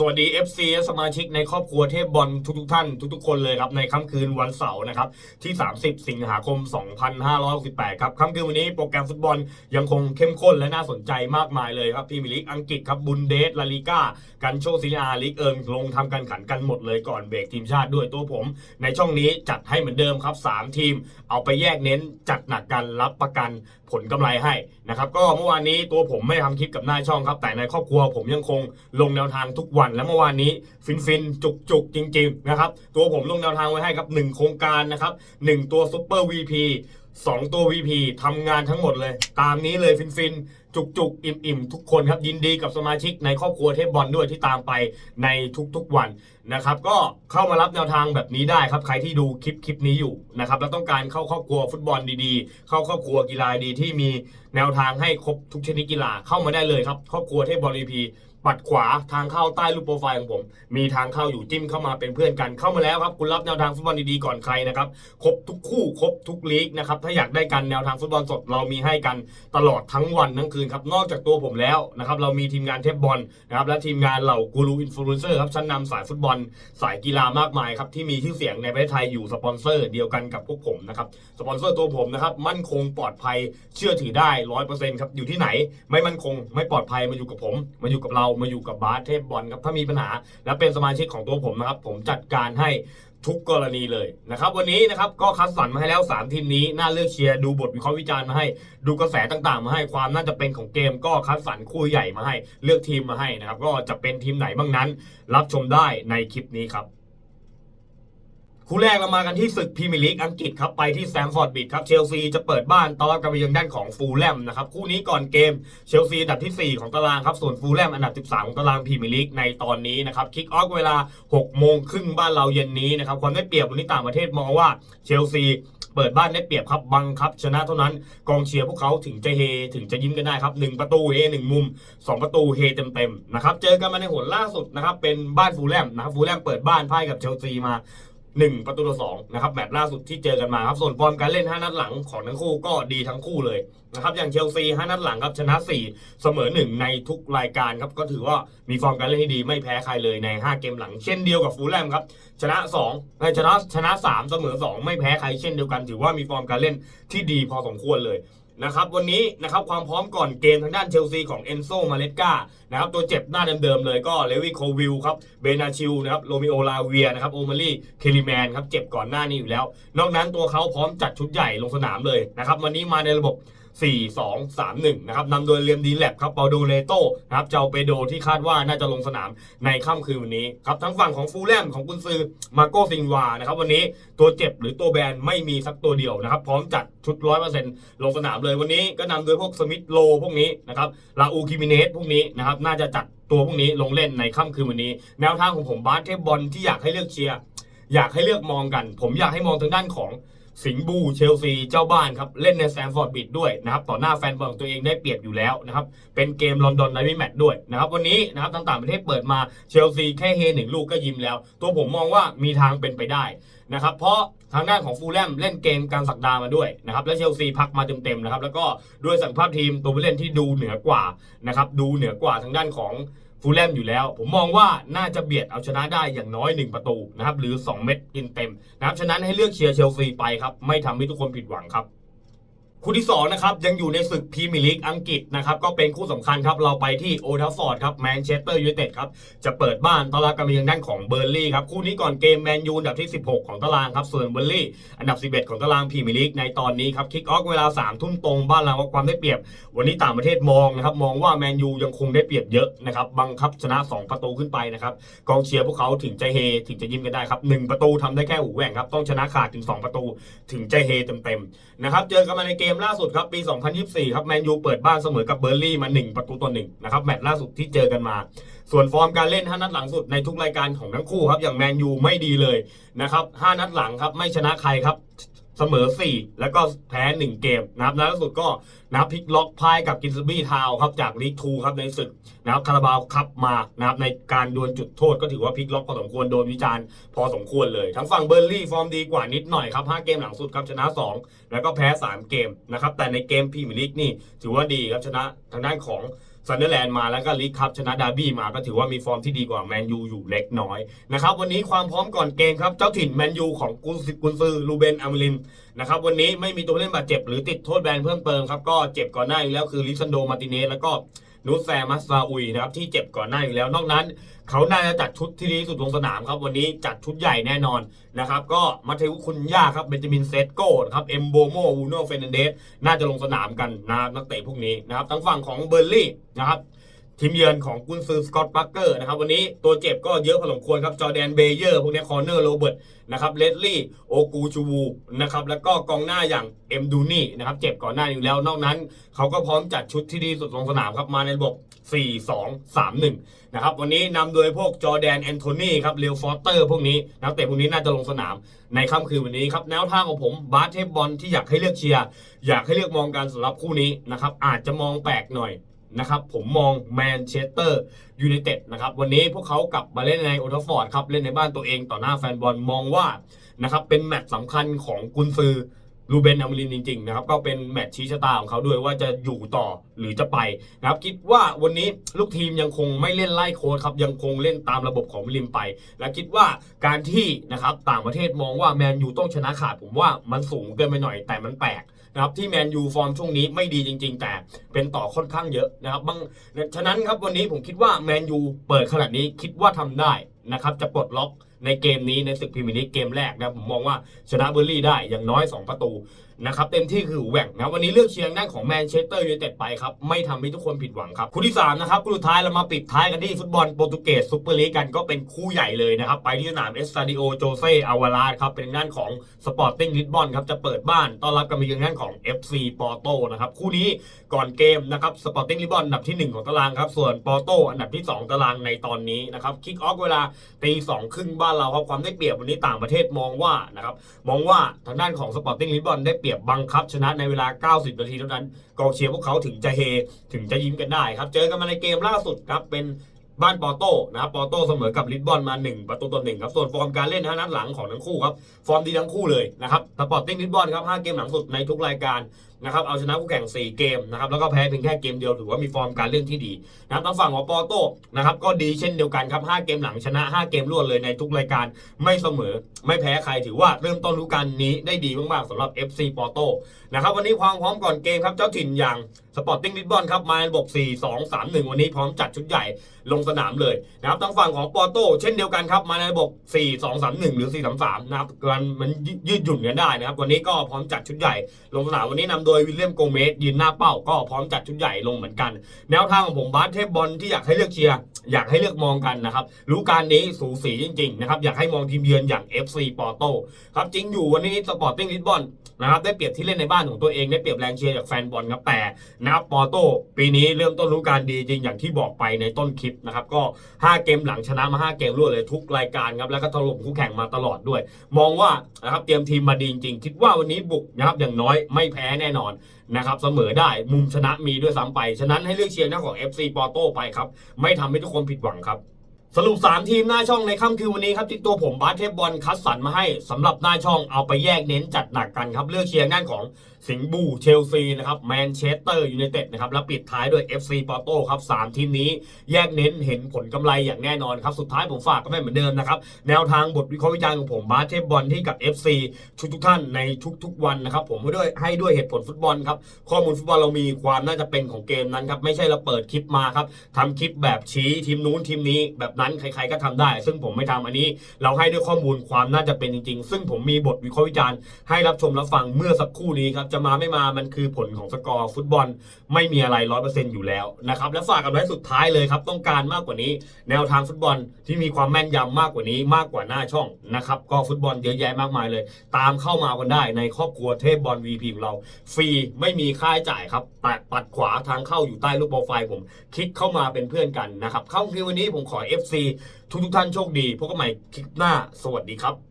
สวัสดี FC และสมาชิกในครอบครัวเทพบอลทุกๆท่านทุกๆคนเลยครับในค่ำคืนวันเสาร์นะครับที่ 30 สิงหาคม 2568 ครับค่ำคืนวันนี้โปรแกรมฟุตบอลยังคงเข้มข้นและน่าสนใจมากมายเลยครับพรีเมียร์ลีกอังกฤษครับบุนเดสลาลิก้ากันโชซีอาลีกเอิงลงทำการขันกันหมดเลยก่อนเบรกทีมชาติด้วยตัวผม ในช่องนี้จัดให้เหมือนเดิมครับ 3 ทีม เอาไปแยกเน้นจัดหนักกันรับประกันผลกำไรให้นะครับก็เมื่อวานนี้ตัวผมไม่ทำคลิปกับหน้าช่องครับแต่ในครอบครัวผมยังคงลงแนวทางทุกวันและเมื่อวานนี้ฟินฟินจุกจุกจริง ๆ นะครับ ตัวผมลงแนวทางไว้ให้ครับ 1 โครงการนะครับ 1 ตัวซุปเปอร์ VP 2ตัว VP ทำงานทั้งหมดเลย ตามนี้เลยฟินฟินจุกจุกอิ่มอิ่มทุกคนครับ ยินดีกับสมาชิกในครอบครัวเทพบอลด้วยที่ตามไปในทุกๆวันนะครับ ก็เข้ามารับแนวทางแบบนี้ได้ครับ ใครที่ดูคลิปคลิปนี้อยู่นะครับแล้วต้องการเข้าครอบครัวฟุตบอลดีๆ เข้าครอบครัวกีฬาดีที่มีแนวทางให้ครบทุกชนิดกีฬาเข้ามาได้เลยครับ ครอบครัวเทพบอล VP ปัดขวาทางเข้าใต้รูปโปรไฟล์ของผม มีทางเข้าอยู่จิ้มเข้ามาเป็นเพื่อนกันเข้ามาแล้วครับ คุณรับแนวทางฟุตบอลดีๆก่อนใครนะครับครบทุกคู่ครบทุกลีกนะครับถ้าอยากได้กันแนวทางฟุตบอลสดเรามีให้กันตลอดทั้งวันทั้งคืนครับนอกจากตัวผมแล้วนะครับเรามีทีมงานเทพบอลนะครับและทีมงานเหล่ากูรูอินฟลูเอนเซอร์ครับชั้นนำสายฟุตบอลสายกีฬามากมายครับที่มีชื่อเสียงในประเทศไทยอยู่สปอนเซอร์เดียวกันกับพวกผมนะครับสปอนเซอร์ตัวผมนะครับมั่นคงปลอดภัยเชื่อถือได้ร้อยเปอร์เซ็นต์ครับอยู่ที่ไหน ไม่มั่นคงไม่ปลอดภัยมาอยู่กับผมมาอยู่กับเรามาอยู่กับบาสเทพบอลครับถ้ามีปัญหา และเป็นสมาชิกของตัวผมนะครับผมจัดการให้ทุกกรณีเลยนะครับวันนี้นะครับก็คัดสรรมาให้แล้ว 3 ทีมนี้น่าเลือกเชียร์ดูบทวิเคราะห์วิจารณ์มาให้ ดูกระแสต่างๆ มาให้ความน่าจะเป็นของเกม ก็คัดสรรคู่ใหญ่มาให้ เลือกทีมมาให้นะครับก็จะเป็นทีมไหนบ้างนั้น รับชมได้ในคลิปนี้ครับ คู่แรกเรามากันที่ศึกพรีเมียร์ลีกอังกฤษครับไปที่แซมฟอร์ดบิดครับเชลซีจะเปิดบ้านต้อนรับการไปยือนด้านของฟูลแลมนะครับคู่นี้ก่อนเกมเชลซีอันดับทีสี่ 4 ของตารางครับส่วนฟูลแลมอันดับ 13 ของตารางพรีเมียร์ลีกในตอนนี้นะครับคิกออฟเวลา6โมงครึ่งบ้านเราเย็นนี้นะครับความได้เปรียบวันนี้ต่างประเทศมองว่าเชลซีเปิดบ้านได้เปรียบครับบังคับชนะเท่านั้นกองเชียร์พวกเขาถึงจะเฮถึงจะยิ้มกันได้ครับหนึ่งประตูเฮหนึ่งมุม 2 ประตูเฮเต็มๆนะครับเจอกันมาในหนล่าสุดนะครับเป็นบ้านฟูลแลมนะครับฟูลแลมเปิดบ้านพ่ายกับเชลซีมา 1 ประตูต่อสองนะครับแมตช์ล่าสุดที่เจอกันมาครับส่วนฟอร์มการเล่น 5 นัดหลังของทั้งคู่ก็ดีทั้งคู่เลยนะครับอย่างเชลซี 5 นัดหลังครับชนะ 4 เสมอ 1 ในทุกรายการครับก็ถือว่ามีฟอร์มการเล่นที่ดีไม่แพ้ใครเลยใน 5 เกมหลัง เช่นเดียวกับฟูลแลมครับชนะ2ไม่ชนะชนะ 3 เสมอ 2 ไม่แพ้ใครเช่นเดียวกัน ถือว่ามีฟอร์มการเล่นที่ดีพอสมควรเลย นะครับวันนี้นะครับความพร้อมก่อนเกมทางด้านเชลซีของเอนโซมาเลสกานะครับตัวเจ็บหน้าเดิมๆเลยก็เลวิโควิลครับเบนาชิลนะครับโรมิโอลาเวียนะครับโอมารีเคลิแมนครับเจ็บก่อนหน้านี้อยู่แล้ว นอกนั้นตัวเขาพร้อมจัดชุดใหญ่ลงสนามเลยนะครับวันนี้มาในระบบ 4 2 3 1นะครับนำโดยเรียมดีแลบครับเปาโดเลโตนะครับเจ้าเปโดที่คาดว่าน่าจะลงสนามในค่ำคืนวันนี้ครับทั้งฝั่งของฟูลแลมของกุนซือมาโกซิงวานะครับวันนี้ตัวเจ็บหรือตัวแบนไม่มีสักตัวเดียวนะครับพร้อมจัดชุด 100%ลงสนามเลยวันนี้ก็นำโดยพวกสมิธโลพวกนี้นะครับลาอูคิมิเนสพวกนี้นะครับน่าจะจัดตัวพวกนี้ลงเล่นในค่ำคืนวันนี้ แนวทางของผมบาสเทบอลที่อยากให้เลือกเชียร์อยากให้เลือกมองกัน ผมอยากให้มองทางด้านของ สิงห์บูเชลซีเจ้าบ้านครับ เล่นในแซมฟอร์ดบิดด้วยนะครับ ต่อหน้าแฟนบอลของตัวเองได้เปรียบอยู่แล้วนะครับ เป็นเกมลอนดอนไนท์แมตช์ด้วยนะครับ วันนี้นะครับต่างๆประเทศเปิดมาเชลซีแค่เฮหนึ่งลูกก็ยิ้มแล้ว ตัวผมมองว่ามีทางเป็นไปได้นะครับ เพราะทางด้านของฟูลแลมเล่นเกมกลารสักดามาด้วยนะครับและเชลซีพักมาเต็มๆนะครับแล้วก็ด้วยสังภาพทีมตัวผู้เล่นที่ดูเหนือกว่านะครับดูเหนือกว่าทางด้านของ ฟูลแลมอยู่แล้ว ผมมองว่าน่าจะเบียดเอาชนะได้อย่างน้อย 1 ประตูนะครับหรือ 2 เม็ดกินเต็มนะครับฉะนั้นให้เลือกเชียร์เชลซีไปครับไม่ทำให้ทุกคนผิดหวังครับ คู่ที่2นะครับยังอยู่ในศึกพรีเมียร์ลีกอังกฤษนะครับก็เป็นคู่สำคัญครับเราไปที่โอทัฟฟอร์ดครับแมนเชสเตอร์ยูไนเต็ดครับจะเปิดบ้านต้อนรับการมาเยือนด้านของเบอร์ลี่ครับคู่นี้ก่อนเกมแมนยูอันดับที่ 16 ของตารางครับส่วนเบอร์ลี่อันดับ 11 ของตารางพรีเมียร์ลีกในตอนนี้ครับคิกออฟเวลา3ทุ่มตรงบ้านเราว่าความได้เปรียบ วันนี้ต่างประเทศมองนะครับมองว่าแมนยูยังคงได้เปรียบเยอะนะครับบังคับชนะ 2 ประตูขึ้นไปนะครับกองเชียร์พวกเขาถึงจะเฮถึงจะยิ้มกันได้ครับหนึ่งประตูทำได้แค่หูแหว่งครับต้องชนะขาดถึง 2 ประตู ถึงจะเฮเต็มๆนะครับเจอกันมาในเกมล่าสุดครับปี 2024 ครับแมนยูเปิดบ้านเสมอกับเบอร์ลี่มา 1 ประตูต่อ1นะครับแมตช์ล่าสุดที่เจอกันมา ส่วนฟอร์มการเล่น 5 นัดหลังสุดในทุกรายการของทั้งคู่ครับอย่างแมนยูไม่ดีเลยนะครับ 5 นัดหลังครับไม่ชนะใครครับ เสมอ 4 แล้วก็แพ้ 1 เกมนะครับล่าสุดก็นะพลิกล็อกพายกับกินซบี้ทาวครับจากลีกทูครับในศึกนะครับคาราบาวคัพมานะครับในการดวลจุดโทษก็ถือว่าพลิกล็อกพอสมควรโดนวิจารณ์พอสมควรเลย ทั้งฝั่งเบอร์ลี่ฟอร์มดีกว่านิดหน่อยครับ 5 เกมหลังสุดครับชนะ 2 แล้วก็แพ้ 3 เกมนะครับแต่ในเกมพรีเมียร์ลีกนี่ถือว่าดีครับชนะทางด้านของ ซันเดอร์แลนด์มาแล้วก็ลีกคัพชนะดาร์บี้มาก็ถือว่ามีฟอร์มที่ดีกว่าแมนยูอยู่เล็กน้อยนะครับวันนี้ความพร้อมก่อนเกมครับเจ้าถิ่นแมนยูของกุนซิกุนซือลูเบนอามิลินนะครับวันนี้ไม่มีตัวเล่นบาดเจ็บหรือติดโทษแบนเพิ่มเติมครับก็เจ็บก่อนหน้าอยู่แล้วคือลิซันโดมาร์ติเนสแล้วก็ นูแซมัสซาอุยนะครับที่เจ็บก่อนหน้าอยู่แล้ว นอกนั้น เขาน่าจะจัดชุดที่ดีสุดลงสนามครับ วันนี้จัดชุดใหญ่แน่นอนนะครับ ก็มาเทวุคุณย่าครับเบนจามินเซตโก้ครับเอมโบโมวูโนเฟรนันเดสน่าจะลงสนามกันนะนักเตะพวกนี้นะครับทั้งฝั่งของเบอร์ลี่นะครับ ทีมเยือนของกุนซือสกอตต์ปักเกอร์นะครับวันนี้ตัวเจ็บก็เยอะพอสมควรครับจอแดนเบเยอร์พวกนี้คอร์เนอร์โรเบิร์ตนะครับเลดลี่โอกูชูวูนะครับแล้วก็กองหน้าอย่างเอ็มดูนี่นะครับเจ็บก่อนหน้าอยู่แล้วนอกนั้น เขาก็พร้อมจัดชุดที่ดีสุดลงสนามครับมาในระบบ 4 2 3 1 นะครับวันนี้นำโดยพวกจอแดนแอนโทนีครับเรียวฟอสเตอร์พวกนี้นักเตะพวกนี้น่าจะลงสนามในค่ำคืนวันนี้ครับแนวทางของผมบาสเทปบอลที่อยากให้เลือกเชียร์อยากให้เลือกมองการสำหรับคู่นี้นะครับอาจจะมองแปลกหน่อย นะครับผมมองแมนเชสเตอร์ยูไนเต็ดนะครับวันนี้พวกเขากลับมาเล่นในโอทฟฟอร์ดครับเล่นในบ้านตัวเองต่อหน้าแฟนบอลมองว่านะครับเป็นแมตช์สำคัญของกุนซือลูเบนอมรินจริงๆนะครับก็เป็นแมตช์ชี้ชะตาของเขาด้วยว่าจะอยู่ต่อหรือจะไปนะครับคิดว่าวันนี้ลูกทีมยังคงไม่เล่นไล่โค้ดครับยังคงเล่นตามระบบของวิลลิมไป และคิดว่าการที่นะครับต่างประเทศมองว่าแมนยูต้องชนะขาดผมว่ามันสูงเกินไปหน่อยแต่มันแปลก นะครับที่แมนยูฟอร์มช่วงนี้ไม่ดีจริง ๆ แต่เป็นต่อค่อนข้างเยอะนะครับบางฉะนั้นครับวันนี้ผมคิดว่าแมนยูเปิดขนาดนี้คิดว่าทำได้นะครับจะปลดล็อกในเกมนี้ในศึกพรีเมียร์ลีกเกมแรกนะผมมองว่าชนะเบอร์ลี่ได้อย่างน้อย 2 ประตู นะครับเต็มที่คือแหว่งนะวันนี้เลือกเชียงด้านของแมนเชสเตอร์ยูไนเต็ดไปครับไม่ทำให้ทุกคนผิดหวังครับคู่ที่3นะครับคู่สุดท้ายเรามาปิดท้ายกันที่ฟุตบอลโปรตุเกสซูเปอร์ลีกกันก็เป็นคู่ใหญ่เลยนะครับไปที่สนามเอสตาดิโอโจเซอาวาลาครับเป็นด้านของสปอร์ติ้งลิสบอนครับจะเปิดบ้านต้อนรับกันมาเยือนด้านของ FC ปอร์โตนะครับคู่นี้ก่อนเกมนะครับสปอร์ติ้งลิสบอนอันดับทีหนึ่1 ของตารางครับส่วนปอร์โตอันดับที่ 2 ตารางในตอนนี้นะครับคิกออฟเวลาตีสองครึ่งบ้านเราครับความได้เปรียบวันนี้ต่างประเทศมองว่านะครับมองว่าทางด้านของสปอร์ติ้งลิสบอนได้เปรียบบังคับชนะในเวลา 90 นาทีเท่านั้นกองเชียร์พวกเขาถึงจะเฮถึงจะยิ้มกันได้ครับเจอกันมาในเกมล่าสุดครับเป็นบ้านปอโต้นะครับปอโต้เสมอกับลิสบอนมา 1 ประตูต่อหนึ่งครับ ส่วนฟอร์มการเล่นนะนัดหลังของทั้งคู่ครับ ฟอร์มดีทั้งคู่เลยนะครับสปอร์ติ้งลิสบอนครับ 5 เกมหลังสุดในทุกรายการ นะครับเอาชนะคู่แข่ง 4 เกมนะครับแล้วก็แพ้เพียงแค่เกมเดียวถือว่ามีฟอร์มการเล่นที่ดีนะครับทางฝั่งของปอโต้นะครับก็ดีเช่นเดียวกันครับ 5 เกมหลังชนะ 5 เกมรวดเลยในทุกรายการไม่เสมอ ไม่แพ้ใครถือว่าเริ่มต้นฤดูกาลนี้ได้ดีมากๆสำหรับ FC ปอโต้นะครับวันนี้ความพร้อมก่อนเกมครับเจ้าถิ่นอย่างสปอร์ติ้งลิสบอนครับมาในระบบ4 2 3 1 วันนี้พร้อมจัดชุดใหญ่ลงสนามเลยนะครับทางฝั่งของปอโต้เช่นเดียวกันครับมาในระบบ4 2 3 1 หรือ 4 3 3นะครับมันยืดหยุ่นกันได้นะครับวันนี้ก็พร้อมจัดชุดใหญ่ลงสนามวันนี้นำโดยวิลเลียมโกเมสยืนหน้าเป้าก็พร้อมจัดชุดใหญ่ลงเหมือนกัน แนวทางของผมบาสเทพบอลที่อยากให้เลือกเชียร์อยากให้เลือกมองกันนะครับรู้การนี้สูสีจริงๆนะครับอยากให้มองทีมเยือนอย่าง FC ปอโตครับจริงอยู่วันนี้สปอร์ติ้งลิสบอนนะครับได้เปรียบที่เล่นในบ้านของตัวเองได้เปรียบแรงเชียร์จากแฟนบอลครับแต่นะครับปอโตปีนี้เริ่มต้นรู้การดีจริงอย่างที่บอกไปในต้นคลิปนะครับก็ 5 เกมหลังชนะมา 5 เกมรวดเลยทุกรายการครับแล้วก็ถล่มคู่แข่งมาตลอดด้วย มองว่านะครับเตรียมทีมมาดีจริงๆคิดว่าวันนี้บุกนะครับอย่างน้อยไม่แพ้แน่นอนนะครับเสมอได้มุมชนะมีด้วยซ้ำไป ฉะนั้นให้เลือกเชียร์หน้าของ FC ปอโต้ไปครับ ไม่ทำให้ทุกคนผิดหวังครับสรุป 3 ทีมหน้าช่องในค่ำคืนวันนี้ครับที่ตัวผมบาสเทบอลคัดสรรมาให้สำหรับหน้าช่องเอาไปแยกเน้นจัดหนักกันครับ เลือกเชียร์ด้านของ สิงห์บูเชลซีนะครับแมนเชสเตอร์ยูไนเต็ดนะครับแล้วปิดท้ายด้วย FC ปอร์โตครับสามทีมนี้แยกเน้นเห็นผลกำไรอย่างแน่นอนครับ สุดท้ายผมฝากก็ไม่เหมือนเดิมนะครับ แนวทางบทวิเคราะห์วิจารณ์ของผมบาสเทบอลที่กับ FC ทุกทุกท่านในทุกๆวันนะครับ ผมให้ด้วยให้ด้วยเหตุผลฟุตบอลครับ ข้อมูลฟุตบอลเรามีความน่าจะเป็นของเกมนั้นครับ ไม่ใช่เราเปิดคลิปมาครับทำคลิปแบบชี้ทีมนู้นทีมนี้แบบนั้นใครๆก็ทำได้ ซึ่งผมไม่ทำอันนี้ เราให้ด้วยข้อมูลความน่าจะเป็นจริง ๆ ซึ่งผมมีบทวิเคราะห์วิจารณ์ให้รับชมรับฟังเมื่อสักครู่นี้ครับจะมาไม่มามันคือผลของสกอร์ฟุตบอลไม่มีอะไรร้อยเปอร์เซ็นต์อยู่แล้วนะครับและฝากกันไว้สุดท้ายเลยครับ ต้องการมากกว่านี้ แนวทางฟุตบอลที่มีความแม่นยำมากกว่านี้มากกว่าหน้าช่องนะครับก็ฟุตบอลเยอะแยะมากมายเลย ตามเข้ามากันได้ในครอบครัวเทพบอล VP ของเรา ฟรีไม่มีค่าใช้จ่ายครับตัดปัดขวาทางเข้าอยู่ใต้รูปโปรไฟล์ผมคลิกเข้ามาเป็นเพื่อนกันนะครับเข้าคือวันนี้ผมขอ FC ทุกทุกท่านโชคดีพบกันใหม่คลิปหน้าสวัสดีครับ